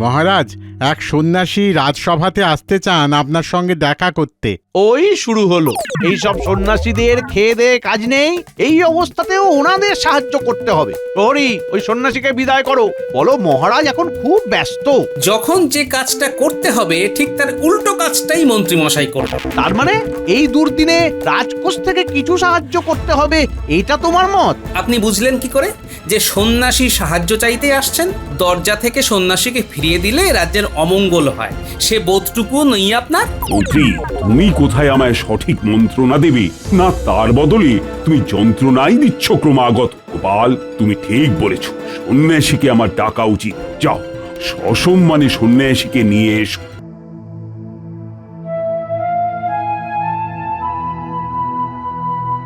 মহারাজ এক সন্ন্যাসী রাজসভাতে আসতে চান আপনার সঙ্গে দেখা করতে। ওই শুরু হলো। এই সব সন্ন্যাসীদের খেয়ে দে কাজ নেই এই অবস্থাতেও ওনাদের সাহায্য করতে হবে। প্রহরী ওই সন্ন্যাসীকে বিদায় করো। বলো মহারাজ এখন খুব ব্যস্ত। যখন যে কাজটা করতে হবে ঠিক তার উল্টো কাজটাই মন্ত্রী মশাই করবে। তার মানে এই দুর্দিনে রাজকোষ থেকে কিছু সাহায্য করতে হবে এটা তোমার মত? আপনি বুঝলেন কি করে? যে সন্ন্যাসী সাহায্য চাইতে আসছেন দরজা থেকে সন্ন্যাসীকে ফিরিয়ে দিলে রাজ্যের অমঙ্গল হয়। সে বোধটুকু নেই আপনার? মন্ত্রী তুমি কোথায় আমায় সঠিক মন্ত্রণা দেবে? না তার বদলে তুমি যন্ত্রণাই দিচ্ছ ক্রমাগত। গোপাল, তুমি ঠিক বলেছ। সন্ন্যাসীকে আমার ডাকা উচিত। যাও, সসম্মানে সন্ন্যাসীকে নিয়ে এসো।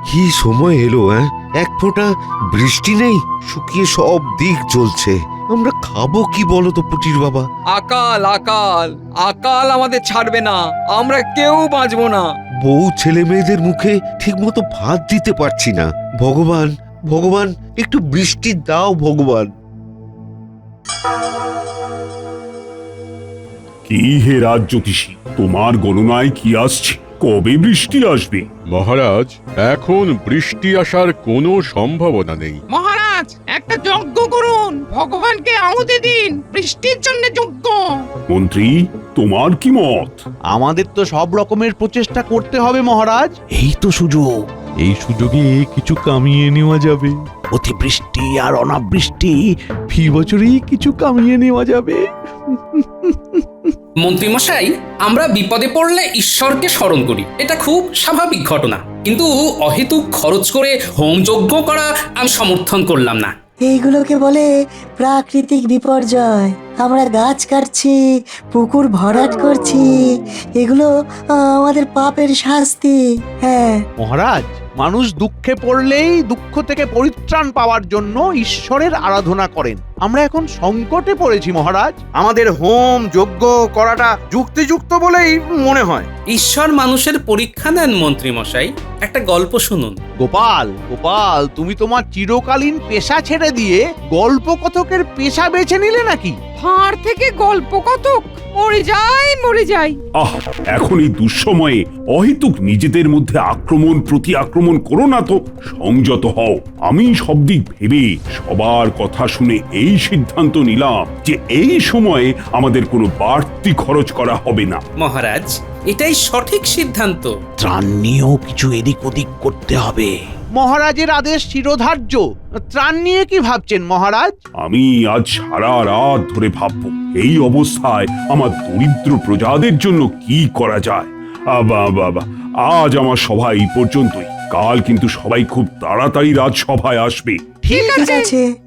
কি সময় এলো এক ফোঁটা বৃষ্টি নেই? শুকিয়ে সব দিক জ্বলছে। আমরা খাব কি বলো তো পুটির বাবা? আকাল আকাল আকাল আমাদের ছাড়বে না আমরা কেউ বাঁচবো না। বউ ছেলে মেয়েদের মুখে ঠিকমতো ভাত দিতে পারছি না। ভগবান ভগবান একটু বৃষ্টি দাও ভগবান। কি হে রাজ জ্যোতিষী তোমার গণনায় কি আসছে? কবে বৃষ্টি আসবে? মহারাজ এখন বৃষ্টি আসার কোনো সম্ভাবনা নেই। মহারাজ ভগবানকে আহুতি দিন বৃষ্টির জন্য যজ্ঞ। মন্ত্রী তোমার কি মত? আমাদের তো সব রকমের প্রচেষ্টা করতে হবে মহারাজ। এই তো সুযোগ। এই সুযোগে কিছু কামিয়ে নেওয়া যাবে। অতিবৃষ্টি আর অনাবৃষ্টি ফি বছরেই কিছু কামিয়ে নেওয়া যাবে। মন্ত্রী মশাই আমরা বিপদে পড়লে ঈশ্বরকে স্মরণ করি। এটা খুব স্বাভাবিক ঘটনা। কিন্তু অহেতুক খরচ করে হোমযজ্ঞ করা আমি সমর্থন করলাম না। এইগুলোকে বলে প্রাকৃতিক বিপর্যয়। আমরা গাছ কাটছি, পুকুর ভরাট করছি। এগুলো আমাদের পাপের শাস্তি। হ্যাঁ। মহারাজ, মানুষ দুঃখে পড়লেই দুঃখ থেকে পরিত্রাণ পাওয়ার জন্য ঈশ্বরের আরাধনা করেন। আমরা এখন সংকটে পড়েছি মহারাজ। আমাদের হোম যজ্ঞ করাটা যুক্তিযুক্ত বলেই মনে হয়। ঈশ্বর মানুষের পরীক্ষা নেন মন্ত্রী মশাই একটা গল্প শুনুন। গোপাল গোপাল তুমি তোমার চিরকালীন পেশা ছেড়ে দিয়ে গল্প কথকের পেশা বেছে নিলে নাকি? ফাঁড় থেকে গল্প কত মরে যাই মরে যাই। আহ এখন এই দুঃসময়ে অহেতুক নিজেদের মধ্যে আক্রমণ প্রতি আক্রমণ করো না তো সংযত হও। আমি সব দিক ভেবে সবার কথা শুনে এই সিদ্ধান্ত নিলাম যে এই সময়ে আমাদের কোনো বাড়তি খরচ করা হবে না। মহারাজ এটাই সঠিক সিদ্ধান্ত। ত্রাণ নিয়েও কিছু এদিক ওদিক করতে হবে। মহারাজের আদেশ চিরধার্য ত্রাণ নিয়ে কি ভাবছেন মহারাজ? আমি আজ সারা রাত ধরে ভাববো এই অবস্থায় আমার দরিদ্র প্রজাদের জন্য কি করা যায়? আবা বাবা আজ আমার সভা এই পর্যন্তই। কাল কিন্তু সবাই খুব তাড়াতাড়ি রাজসভায় আসবে। ঠিক আছে।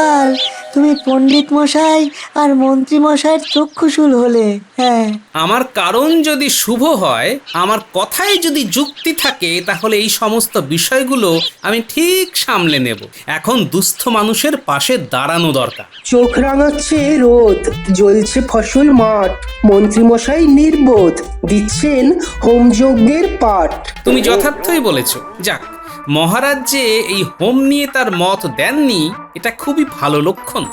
গোপাল তুমি পণ্ডিত মশাই আর মন্ত্রী মশাইয়ের চক্ষুশূল হলে হ্যাঁ। আমার কারণ যদি শুভ হয় আমার কথায় যদি যুক্তি থাকে তাহলে এই সমস্ত বিষয়গুলো আমি ঠিক সামলে নেব। এখন দুস্থ মানুষের পাশে দাঁড়ানো দরকার। চোখ রাঙাচ্ছে রোদ জ্বলছে ফসল মাঠ। মন্ত্রীমশাই নির্বোধ দিচ্ছেন হোমযজ্ঞের পাঠ। তুমি যথার্থই বলেছ। যাক মহারাজ যে এই হোম নিয়ে তার মত দেননি এটা খুবই ভালো লক্ষণ।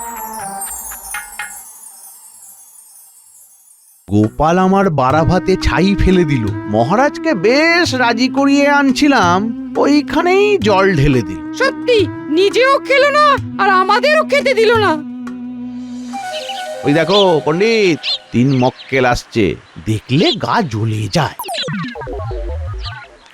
গোপাল আমার বারাভাতে ছাই ফেলে দিল। মহারাজকে বেশ রাজি করিয়ে আনছিলাম ওইখানেই জল ঢেলে দিল। সত্যি? নিজেও খেলো না আর আমাদেরও খেতে দিল না। ওই দেখো পণ্ডিত তিন মক্কেল আসছে। দেখলে গা জ্বলে যায়।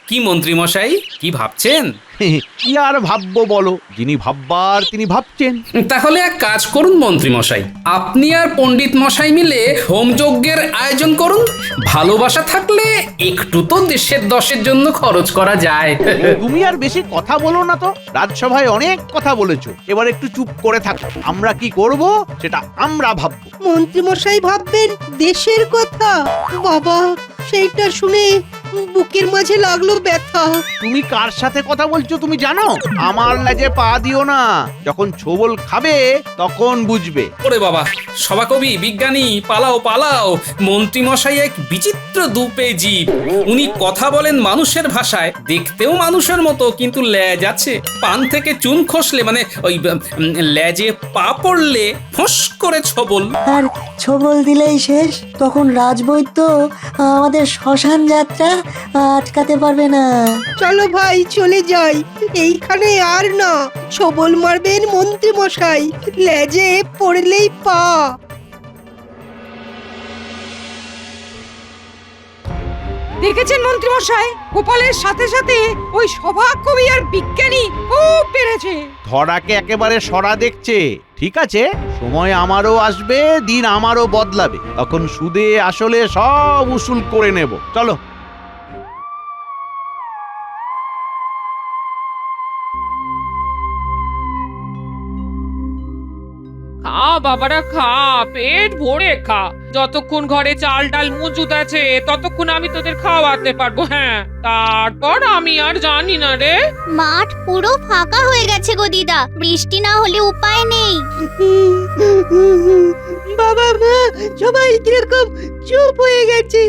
কি মন্ত্রী মশাই কি ভাবছেন? কি আর ভাববো বলো যিনি ভাববার তিনি ভাবছেন। তাহলে এক কাজ করুন মন্ত্রী মশাই আপনি আর পণ্ডিত মশাই মিলে হোম যজ্ঞের আয়োজন করুন। ভালোবাসা থাকলে একটু তো দেশের দশের জন্য খরচ করা যায়। তুমি আর বেশি কথা বলো না তো রাজসভায় অনেক কথা বলেছ এবার একটু চুপ করে থাকো। আমরা কি করব সেটা আমরা ভাববো। মন্ত্রী মশাই ভাববেন দেশের কথা। বাবা সেইটা শুনে বুকের মাঝে লাগল ব্যথা। তুমি কার সাথে কথা বলছো তুমি জানো? আমার লেজে পা দিও না। যখন ছোবল খাবে তখন বুঝবে। ওরে বাবা সভাকবি বিজ্ঞানী পালাও পালাও। মন্ত্রী মশাই এক বিচিত্র দুপে জীব। উনি কথা বলেন মানুষের ভাষায় দেখতেও মানুষের মতো কিন্তু ল্যাজ আছে। পান থেকে চুন খসলে মানে ওই উম, ল্যাজে পা পড়লে ফোঁস করে ছবল। আর ছবল দিলেই শেষ তখন রাজবৈদ্য আমাদের শ্মশান যাত্রা আটকাতে পারবে না। চলো ভাই চলে যাই। এইখানে আর না ছবল মারবেন মন্ত্রী মশাই। লেজে পড়লেই পা। দেখেছেন মন্ত্রী মশাই? গোপালের সাথে সাথে ওই সভা কবি আর বিজ্ঞানী খুব বেড়েছে ধরাকে একেবারে সরা দেখছে। ঠিক আছে সময় আমারও আসবে দিন আমারও বদলাবে। তখন সুদে আসলে সব উসুল করে নেব। চলো। খা বাবারা খা পেট ভরে খা। যতক্ষণ ঘরে চাল ডাল মজুদ আছে ততক্ষণ আমি তোদের খাওয়াতে পারব হ্যাঁ। তারপর আমি আর জানি না রে। মাঠ পুরো ফাঁকা হয়ে গেছে গো দিদা বৃষ্টি না হলে উপায় নেই। বাবা মা সবাই কীরকম চুপ হয়ে গেছে।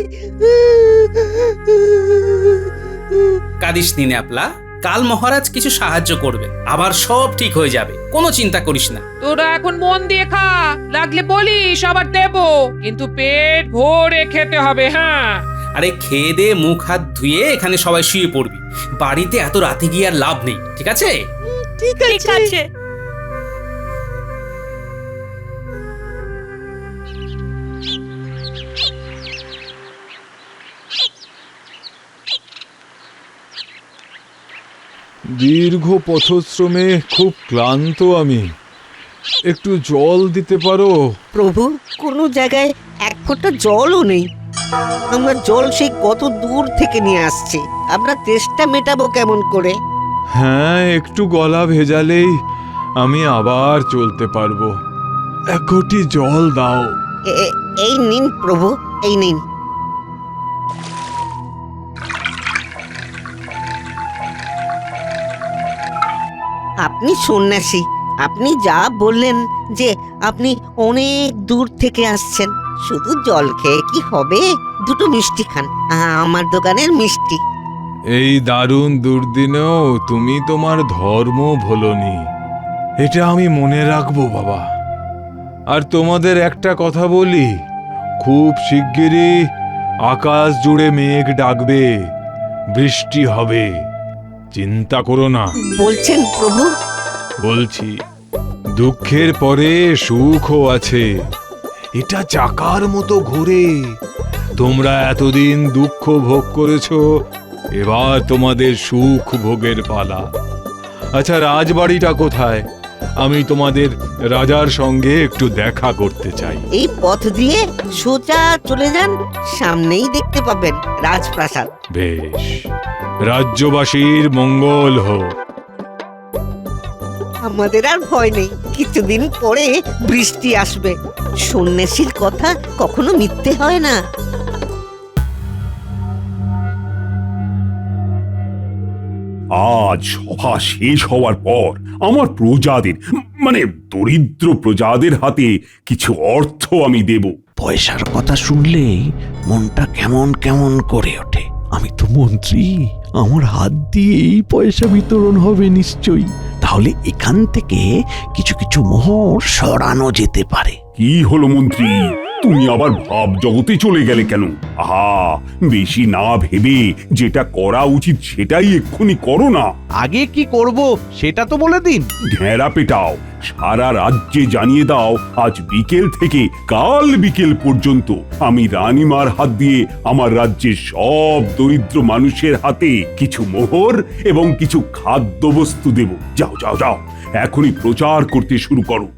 কাদিস দিনে আপলা কাল মহারাজ কিছু সাহায্য করবে। আবার সব ঠিক হয়ে যাবে। কোনো চিন্তা করিস না। তোরা এখন মন দিয়ে খা। লাগলে বলিস আবার দেব। কিন্তু পেট ভরে খেতে হবে হ্যাঁ? আরে খেয়ে দে মুখ হাত ধুয়ে এখানে সবাই শুয়ে পড়বি। বাড়িতে এত রাতে গিয়ে আর লাভ নেই ঠিক আছে? ঠিক আছে। দীর্ঘ পথশ্রমে খুব ক্লান্ত আমি। একটু জল দিতে পারো? প্রভু কোনো জায়গায় এক ফোঁটা জলও নেই। আমরা জল সেই কত দূর থেকে নিয়ে আসছি। আমরা তেষ্টা মেটাবো কেমন করে? হ্যাঁ একটু গলা ভেজালেই আমি আবার চলতে পারব। এক ঘটি জল দাও। এই নিন প্রভু এই নিন। আপনি সন্ন্যাসী। আপনি যা বললেন যে আপনি অনেক দূর থেকে আসছেন শুধু জল খেয়ে কি হবে? দুটো মিষ্টি খান আমার দোকানের মিষ্টি। এই দারুণ দুর্দিনেও তুমি তোমার ধর্ম ভোলনি। এটা আমি মনে রাখব বাবা। আর তোমাদের একটা কথা বলি খুব শিগগিরই আকাশ জুড়ে মেঘ ডাকবে বৃষ্টি হবে চিন্তা করো না। বলছেন প্রভু? বলছি দুঃখের পরে সুখও আছে। এটা চাকার মতো ঘোরে। তোমরা এতদিন দুঃখ ভোগ করেছ এবার তোমাদের সুখ ভোগের পালা। আচ্ছা রাজবাড়িটা কোথায়? আমি তোমাদের রাজার সঙ্গে একটু দেখা করতে চাই। এই পথ দিয়ে সোজা চলে যান সামনেই দেখতে পাবেন রাজপ্রাসাদ। বেশ রাজ্যবাসীর মঙ্গল হোক। আমাদের আর ভয় নেই। কিছুদিন পরে বৃষ্টি আসবে। সন্ন্যাসীর কথা কখনো মিথ্যে হয় না। আজ সভা শেষ হওয়ার পর আমার প্রজাদের মানে দরিদ্র প্রজাদের হাতে কিছু অর্থ আমি দেব। পয়সার কথা শুনলেই মনটা কেমন কেমন করে ওঠে। আমি তো মন্ত্রী আমার হাত দিয়েই পয়সা বিতরণ হবে নিশ্চয়ই। তাহলে এখান থেকে কিছু কিছু মোহর সরানো যেতে পারে। কি হলো মন্ত্রী? তুমি আবার ভাব জগতে চলে গেলে কেন? আহা বেশি না ভেবে যেটা করা উচিত সেটাই এক্ষুনি করো না। আগে কি করব সেটা তো বলে দিন। ঘেরা পেটাও সারা রাজ্যে জানিয়ে দাও আজ বিকেল থেকে কাল বিকেল পর্যন্ত আমি রানীমার হাত দিয়ে আমার রাজ্যের সব দরিদ্র মানুষের হাতে কিছু মোহর এবং কিছু খাদ্যবস্তু দেব। যাও যাও যাও এখনই প্রচার করতে শুরু করো।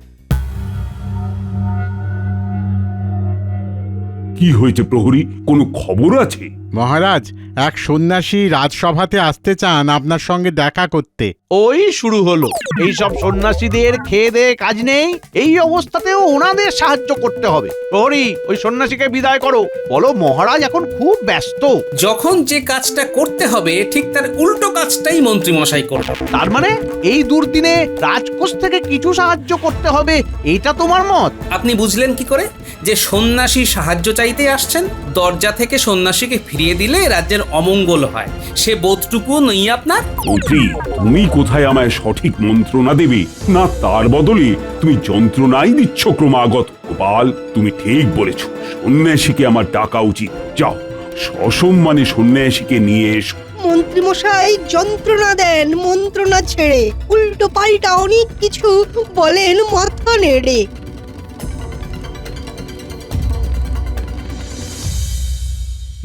কি হয়েছে প্রহরী? কোনো খবর আছে? মহারাজ এক সন্ন্যাসী রাজসভাতে আসতে চান আপনার সঙ্গে দেখা করতে। ওই শুরু হলো। এই সব সন্ন্যাসীদের খেয়ে দে কাজ নেই এই অবস্থাতেও ওনাদের সাহায্য করতে হবে। প্রহরী ওই সন্ন্যাসীকে বিদায় করো। বলো মহারাজ এখন খুব ব্যস্ত। যখন যে কাজটা করতে হবে ঠিক তার উল্টো কাজটাই মন্ত্রী মশাই করবে। তার মানে এই দুর্দিনে রাজকোষ থেকে কিছু সাহায্য করতে হবে এটা তোমার মত? আপনি বুঝলেন কি করে? যে সন্ন্যাসী সাহায্য চাইতে আসছেন দরজা থেকে সন্ন্যাসীকে ফিরিয়ে দিলে রাজ্যের অমঙ্গল হয়। সে বোধটুকু নেই আপনার? মন্ত্রী তুমি কোথায় আমায় সঠিক মন্ত্রণা দেবে? না তার বদলে তুমি যন্ত্রণাই দিচ্ছ ক্রমাগত। গোপাল তুমি ঠিক বলেছ সন্ন্যাসীকে আমার ডাকা উচিত। যাও সসম্মানে সন্ন্যাসীকে নিয়ে এসো। মন্ত্রীমশাই যন্ত্রণা দেন মন্ত্রণা ছেড়ে। উল্টো পাল্টা অনেক কিছু বলেন মাথা নেড়ে।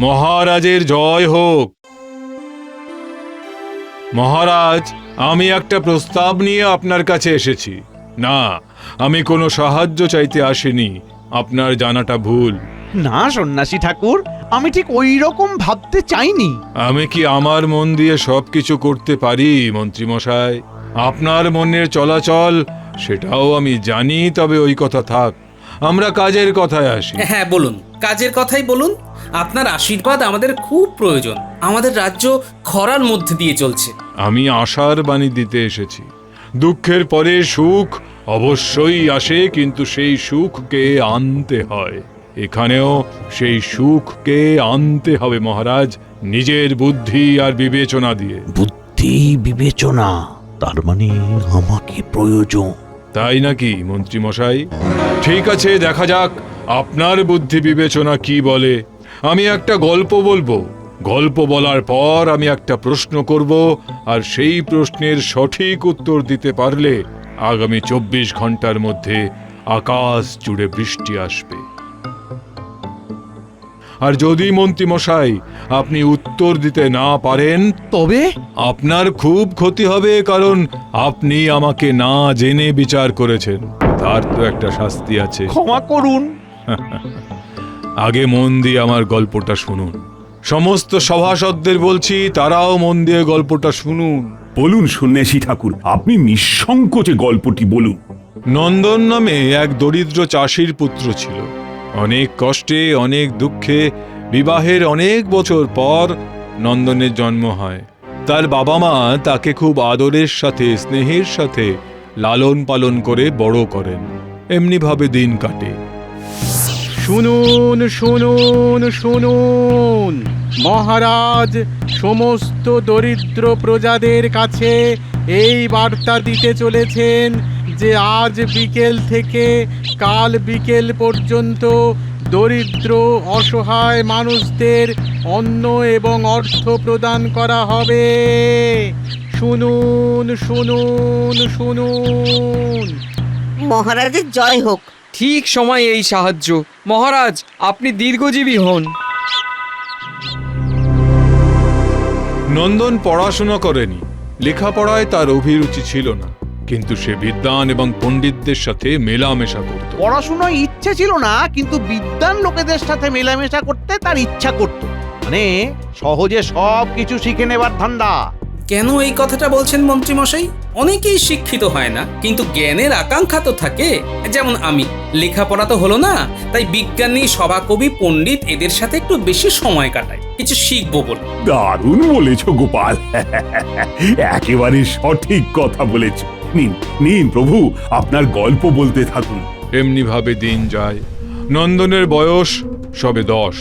মহারাজের জয় হোক। মহারাজ আমি একটা প্রস্তাব নিয়ে আপনার কাছে এসেছি। না আমি কোনো সাহায্য চাইতে আসিনি। আপনার জানাটা ভুল। না সন্ন্যাসী ঠাকুর আমি ঠিক ওই রকম ভাবতে চাইনি। আমি কি আমার মন দিয়ে সব কিছু করতে পারি মন্ত্রীমশাই? আপনার মনের চলাচল সেটাও আমি জানি তবে ওই কথা থাক। আমরা কাজের কথায় আসি। হ্যাঁ বলুন। কাজের কথাই বলুন আপনার আশীর্বাদ আমাদের খুব প্রয়োজন। আমাদের রাজ্য খরার মধ্যে দিয়ে চলছে। আমি আশার বাণী দিতে এসেছি। দুঃখের পরে সুখ অবশ্যই আসে কিন্তু সেই সুখকে আনতে হয়। এখানেও সেই সুখকে আনতে হবে মহারাজ নিজের বুদ্ধি আর বিবেচনা দিয়ে। বুদ্ধি বিবেচনা তার মানে আমাকে প্রয়োজন। তাই নাকি মন্ত্রী মশাই? ঠিক আছে দেখা যাক। আপনার বুদ্ধি বিবেচনা কি বলে? আমি একটা গল্প বলব। গল্প বলার পর আমি একটা প্রশ্ন করব আর সেই প্রশ্নের সঠিক উত্তর দিতে পারলে আগামী চব্বিশ ঘণ্টার মধ্যে আকাশ জুড়ে বৃষ্টি আসবে। আর যদি মন্ত্রী মশাই আপনি উত্তর দিতে না পারেন তবে? আপনার খুব ক্ষতি হবে কারণ আপনি আমাকে না জেনে বিচার করেছেন। তার তো একটা শাস্তি আছে। ক্ষমা করুন। আগে মন দিয়ে আমার গল্পটা শুনুন। সমস্ত সভাসদদের বলছি তারাও মন দিয়ে গল্পটা শুনুন। বলুন সন্ন্যাসী ঠাকুর আপনি নিঃসংকোচে গল্পটি বলুন। নন্দন নামে এক দরিদ্র চাষির পুত্র ছিল। অনেক কষ্টে অনেক দুঃখে বিবাহের অনেক বছর পর নন্দনের জন্ম হয়। তার বাবা মা তাকে খুব আদরের সাথে স্নেহের সাথে লালন পালন করে বড় করেন। এমনিভাবে দিন কাটে। শুনুন শুনুন শুনুন। মহারাজ, সমস্ত দরিদ্র প্রজাদের কাছে এই বার্তা দিতে চলেছেন যে আজ বিকেল থেকে কাল বিকেল পর্যন্ত দরিদ্র, অসহায় মানুষদের অন্ন এবং অর্থ প্রদান করা হবে। শুনুন শুনুন শুনুন। মহারাজের জয় হোক। ঠিক সময় এই সাহায্য। মহারাজ আপনি দীর্ঘজীবী হন। নন্দন পড়াশোনা করেনি। লেখাপড়ায় তার অভিরুচি ছিল না। কিন্তু সে বিদ্বান এবং পণ্ডিতদের সাথে মেলামেশা করত। পড়াশোনায় ইচ্ছে ছিল না কিন্তু বিদ্যান লোকেদের সাথে মেলামেশা করতে তার ইচ্ছা করত। মানে সহজে সব কিছু শিখে নেবার ধান্দা। কেন এই কথাটা বলছেন মন্ত্রী মশাই অনেকেই শিক্ষিত হয় না কিন্তু জ্ঞানের আকাঙ্ক্ষা তো থাকে। যেমন আমি লেখাপড়া তো হলো না তাই বিজ্ঞানী সভাকবি পণ্ডিত এদের সাথে একটু বেশি সময় কাটাই কিছু শিখব বলে। দারুণ বলেছ গোপাল। একেবারে সঠিক কথা বলেছ। নিন নিন প্রভু আপনার গল্প বলতে থাকুন। এমনিভাবে দিন যায় নন্দনের বয়স সবে দশ।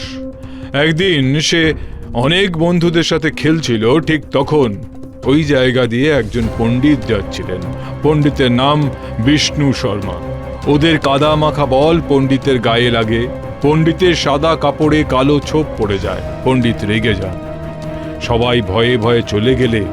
একদিন সে অনেক বন্ধুদের সাথে খেলছিল ঠিক তখন ওই জায়গা দিয়ে একজন পণ্ডিত যাচ্ছিলেন। পণ্ডিতের নাম বিষ্ণু শর্মা। ওদের কাদা মাখা বল পণ্ডিতের গায়ে লাগে। পণ্ডিতের সাদা কাপড়ে কালো ছোপ পড়ে যায়। পণ্ডিত রেগে যান। সবাই ভয়ে ভয়ে চলে গেলে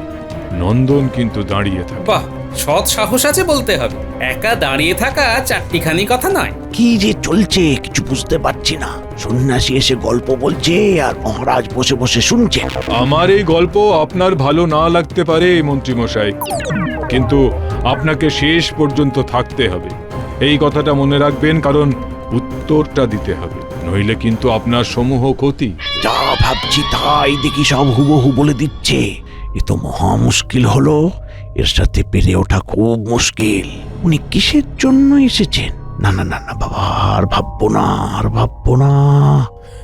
নন্দন কিন্তু দাঁড়িয়ে থাকে। বাহ সৎ সাহস আছে বলতে হবে। একা দাঁড়িয়ে থাকা চারটিখানি কথা নয়। কি যে চলছে কিছু বুঝতে পারছি না। সন্ন্যাসী এসে গল্প বলছে আর মহারাজ বসে বসে শুনছে। আমার এই গল্প আপনার ভালো না লাগতে পারে মন্ত্রীমশাই কিন্তু আপনাকে শেষ পর্যন্ত থাকতে হবে। এই কথাটা মনে রাখবেন কারণ উত্তরটা দিতে হবে। নইলে কিন্তু আপনার সমূহ ক্ষতি। যা ভাবছি তাই দেখি সব হুবহু বলে দিচ্ছে। এ তো মহা মুশকিল হলো। এর সাথে পেরে ওঠা খুব মুশকিল। উনি কিসের জন্য এসেছেন? না না না না বাবা আর ভাববো না আর ভাববো না।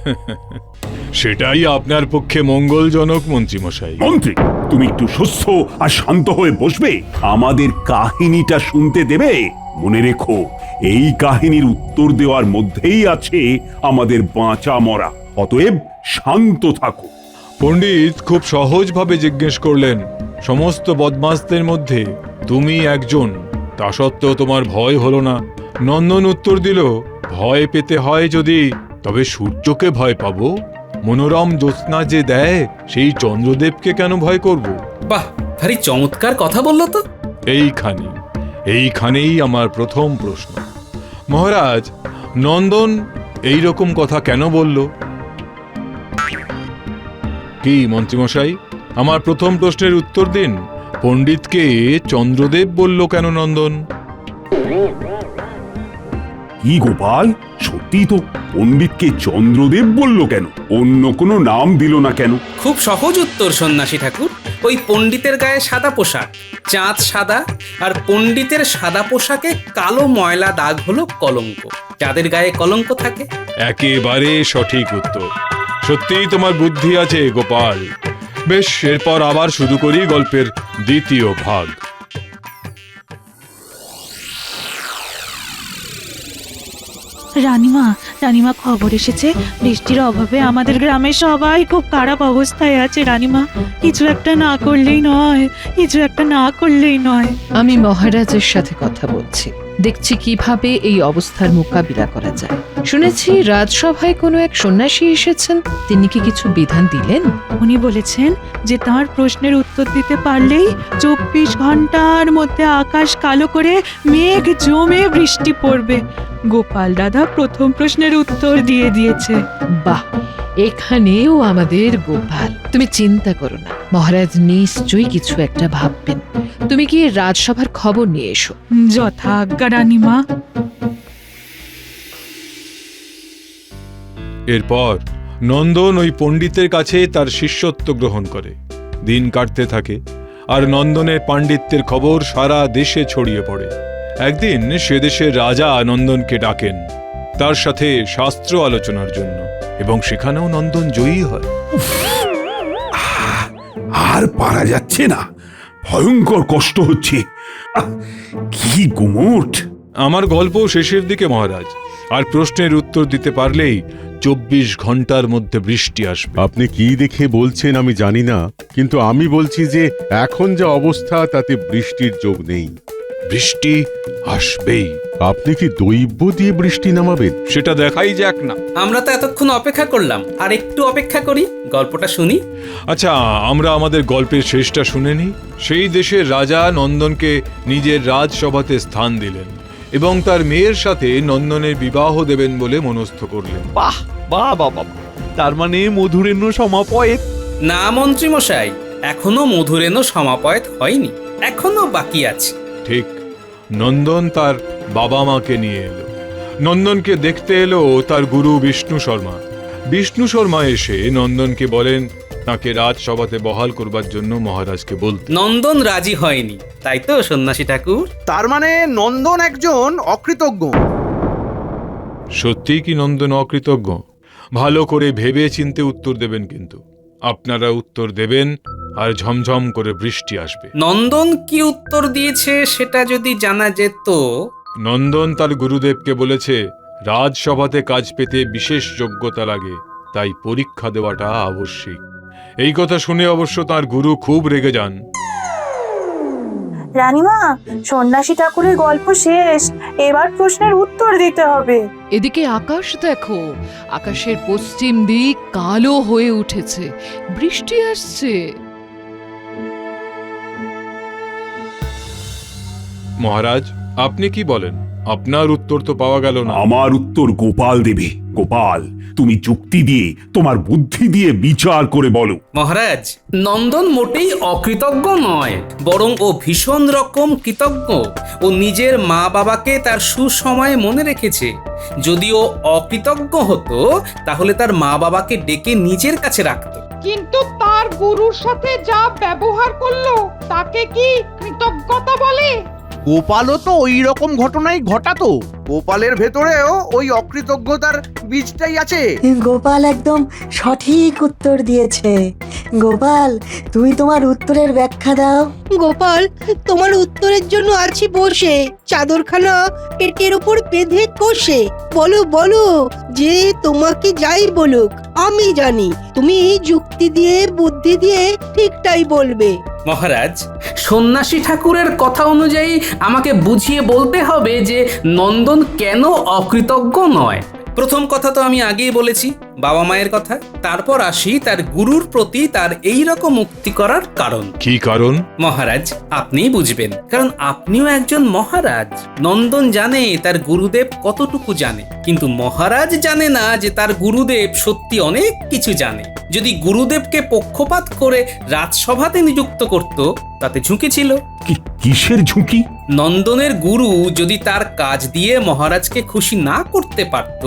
সেটাই আপনার পক্ষে মঙ্গলজনক মন্ত্রীমশাই মন্ত্রী তুমি একটু সুস্থ আর শান্ত হয়ে বসবে। আমাদের কাহিনীটা শুনতে দেবে। মনে রেখো এই কাহিনীর উত্তর দেওয়ার মধ্যেই আছে আমাদের বাঁচা মরা। অতএব শান্ত থাকো। পণ্ডিত খুব সহজভাবে জিজ্ঞেস করলেন সমস্ত বদমাসদের মধ্যে তুমি একজন তা সত্ত্বেও তোমার ভয় হলো না। নন্দন উত্তর দিল ভয় পেতে হয় যদি তবে সূর্যকে ভয় পাবো। মনোরম জ্যোৎস্না যে দেয় সেই চন্দ্রদেবকে কেন ভয় করব? বাহ ভারী চমৎকার কথা বলল তো। এইখানে এইখানেই আমার প্রথম প্রশ্ন। মহারাজ নন্দন এই রকম কথা কেন বলল? কি মন্ত্রীমশাই আমার প্রথম প্রশ্নের উত্তর দিন। পণ্ডিতকে চন্দ্রদেব বলল কেন নন্দন? কি গোপাল? সত্যি তো পণ্ডিতকে চন্দ্রদেব বলল কেন? অন্য কোনো নাম দিল না কেন? খুব সহজ উত্তর সন্ন্যাসী ঠাকুর। ওই পণ্ডিতের গায়ে সাদা পোশাক। চাঁদ সাদা আর পণ্ডিতের সাদা পোশাকে কালো ময়লা দাগ হলো কলঙ্ক। যাদের গায়ে কলঙ্ক থাকে। একেবারে সঠিক উত্তর। সত্যিই তোমার বুদ্ধি আছে গোপাল। বেশ এরপর আবার শুরু করি গল্পের দ্বিতীয় ভাগ। রানিমা রানিমা, খবর এসেছে। বৃষ্টির অভাবে আমাদের গ্রামে সবাই খুব খারাপ অবস্থায় আছে, রানিমা। কিছু একটা না করলেই নয়, কিছু একটা না করলেই নয়। আমি মহারাজের সাথে কথা বলছি। দেখছি কীভাবে এই অবস্থার মোকাবিলা করা যায়। শুনেছি রাজসভায় কোনো এক সন্ন্যাসী এসেছেন। তিনি কি কিছু বিধান দিলেন? উনি বলেছেন যে তার প্রশ্নের উত্তর দিতে পারলেই চব্বিশ ঘণ্টার মধ্যে আকাশ কালো করে মেঘ জমে বৃষ্টি পড়বে। গোপাল দাদা প্রথম প্রশ্নের উত্তর দিয়ে দিয়েছে। বাহ এখানেও আমাদের গোপাল। তুমি চিন্তা করো না মহারাজ নিশ্চয়ই কিছু একটা ভাববেন। তুমি কি রাজসভার খবর নিয়ে এসো। যথা আজ্ঞা রানিমা এরপর নন্দন ওই পণ্ডিতের কাছে তার শিষ্যত্ব গ্রহণ করে। দিন কাটতে থাকে আর নন্দনের পাণ্ডিত্যের খবর সারা দেশে ছড়িয়ে পড়ে। একদিন সে দেশের রাজা নন্দনকে ডাকেন তার সাথে শাস্ত্র আলোচনার জন্য এবং সেখানেও নন্দন জয়ী হয়। আর পারা যাচ্ছে না। ভয়ঙ্কর কষ্ট হচ্ছে। কি গুমোট আমার গল্প শেষের দিকে মহারাজ। আর প্রশ্নের উত্তর দিতে পারলেই চব্বিশ ঘণ্টার মধ্যে বৃষ্টি আসবে। আপনি কি দেখে বলছেন আমি জানি না কিন্তু আমি বলছি যে এখন যা অবস্থা তাতে বৃষ্টির যোগ নেই। বৃষ্টি আসবেই। আপনি কি দৈব্য দিয়ে বৃষ্টি নামাবেন? সেটা দেখাই যাক না। আমরা তো এতক্ষণ অপেক্ষা করলাম। আর একটু অপেক্ষা করি গল্পটা শুনি। আচ্ছা আমরা আমাদের গল্পের শেষটা শুনে নিই। সেই দেশের রাজা নন্দনকে নিজের রাজসভাতে স্থান দিলেন এবং তার মেয়ের সাথে নন্দনের বিবাহ দেবেন বলে মনস্থ করলেন। বাহ বাহ বাবা তার মানে মধুরেণ্য সমাপয়েত। না মন্ত্রী মশাই এখনও মধুরেনো সমাপয়েত হয়নি। এখনও বাকি আছে। ঠিক নন্দন তার বাবা মাকে নিয়ে এলো। নন্দনকে দেখতে এলো তার গুরু বিষ্ণু শর্মা। বিষ্ণু শর্মা এসে নন্দনকে বলেন তাকে রাজসভাতে বহাল করবার জন্য মহারাজকে বলতে। নন্দন রাজি হয়নি তাই তো সন্ন্যাসী ঠাকুর? তার মানে নন্দন একজন অকৃতজ্ঞ। সত্যিই কি নন্দন অকৃতজ্ঞ? ভালো করে ভেবে চিনতে উত্তর দেবেন কিন্তু। আপনারা উত্তর দেবেন আর ঝমঝম করে বৃষ্টি আসবে। নন্দন কি উত্তর দিয়েছে সেটা যদি জানা যেত নন্দন তার গুরুদেবকে বলেছে রাজসভাতে কাজ পেতে বিশেষ যোগ্যতা লাগে তাই পরীক্ষা দেওয়াটা আবশ্যিক। এই কথা শুনে অবশ্য তার গুরু খুব রেগে যান। রানিমা সন্ন্যাসী ঠাকুরের গল্প শেষ এবার প্রশ্নের উত্তর দিতে হবে। এদিকে আকাশ দেখো আকাশের পশ্চিম দিক কালো হয়ে উঠেছে বৃষ্টি আসছে। মহারাজ আপনি কি বলেন? আপনার উত্তর তো পাওয়া গেল না। আমার উত্তর গোপাল দেবে। গোপাল তুমি যুক্তি দিয়ে তোমার বুদ্ধি দিয়ে বিচার করে বলো। মহারাজ নন্দন মোটেই অকৃতজ্ঞ নয় বরং ও ভীষণ রকম কৃতজ্ঞ। ও নিজের মা বাবাকে তার সুসময়ে মনে রেখেছে। যদিও অকৃতজ্ঞ হতো তাহলে তার মা বাবাকে ডেকে নিজের কাছে রাখতো। কিন্তু তার গুরুর সাথে যা ব্যবহার করল তাকে কি কৃতজ্ঞতা বলে? গোপালও তো ওই রকম ঘটনাই ঘটাতো। গোপালের ভেতরেও ওই অকৃতজ্ঞতার বীজটাই আছে। গোপাল একদম সঠিক উত্তর দিয়েছে। গোপাল তুমি তোমার উত্তরের ব্যাখ্যা দাও। গোপাল তোমার উত্তরের জন্য আছি বসে। চাদরখানা পেটের উপর বেঁধে কষে। বলো বলো যে তোমাকে যাই বলুক আমি জানি। তুমি যুক্তি দিয়ে বুদ্ধি দিয়ে ঠিকটাই বলবে। মহারাজ সন্ন্যাসী ঠাকুরের কথা অনুযায়ী আমাকে বুঝিয়ে বলতে হবে যে নন্দন কেন অকৃতজ্ঞ নয়। প্রথম কথা তো আমি আগেই বলেছি বাবা মায়ের কথা। তারপর আসি তার গুরুর প্রতি তার এই রকম মুক্তি করার কারণ। কি কারণ? মহারাজ আপনিই বুঝবেন। কারণ আপনিও একজন মহারাজ। নন্দন জানে তার গুরুদেব কতটুকু জানে। কিন্তু মহারাজ জানে না যে তার গুরুদেব সত্যি অনেক কিছু জানে। যদি গুরুদেবকে পক্ষপাত করে রাজসভাতে নিযুক্ত করত তাতে ঝুঁকি ছিল। কি কিসের ঝুঁকি? নন্দনের গুরু যদি তার কাজ দিয়ে মহারাজকে খুশি না করতে পারত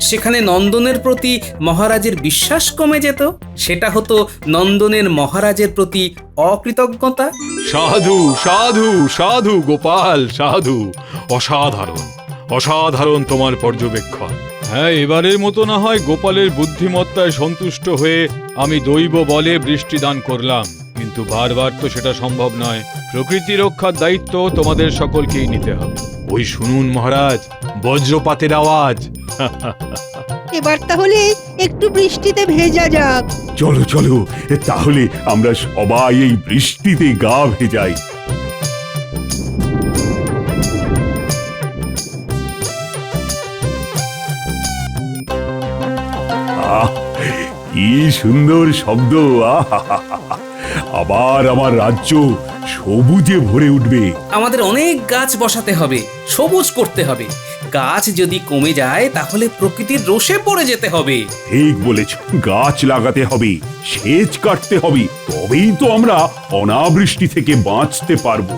সেখানে নন্দনের প্রতি মহারাজের বিশ্বাস কমে যেত। সেটা হতো নন্দনের মহারাজের প্রতি অকৃতজ্ঞতা। সাধু সাধু সাধু গোপাল সাধু অসাধারণ অসাধারণ তোমার পর্যবেক্ষণ। হ্যাঁ এবারের মতো না হয় গোপালের বুদ্ধিমত্তায় সন্তুষ্ট হয়ে আমি দৈব বলে বৃষ্টি দান করলাম কিন্তু বারবার তো সেটা সম্ভব নয়। প্রকৃতি রক্ষার দায়িত্ব তোমাদের সকলকেই নিতে হবে। ওই শুনুন মহারাজ বজ্রপাতের আওয়াজ। এবার তাহলে একটু বৃষ্টিতে ভেজা যাক। চলো চলো তাহলে আমরা সবাই এই বৃষ্টিতে গা ভেজাই কি সুন্দর শব্দ। আবার আমার রাজ্য সবুজে ভরে উঠবে। আমাদের অনেক গাছ বসাতে হবে সবুজ করতে হবে। গাছ যদি কমে যায় তাহলে প্রকৃতির রোষে পড়ে যেতে হবে। ঠিক বলেছ গাছ লাগাতে হবে সেচ কাটতে হবে তবেই তো আমরা অনাবৃষ্টি থেকে বাঁচতে পারব।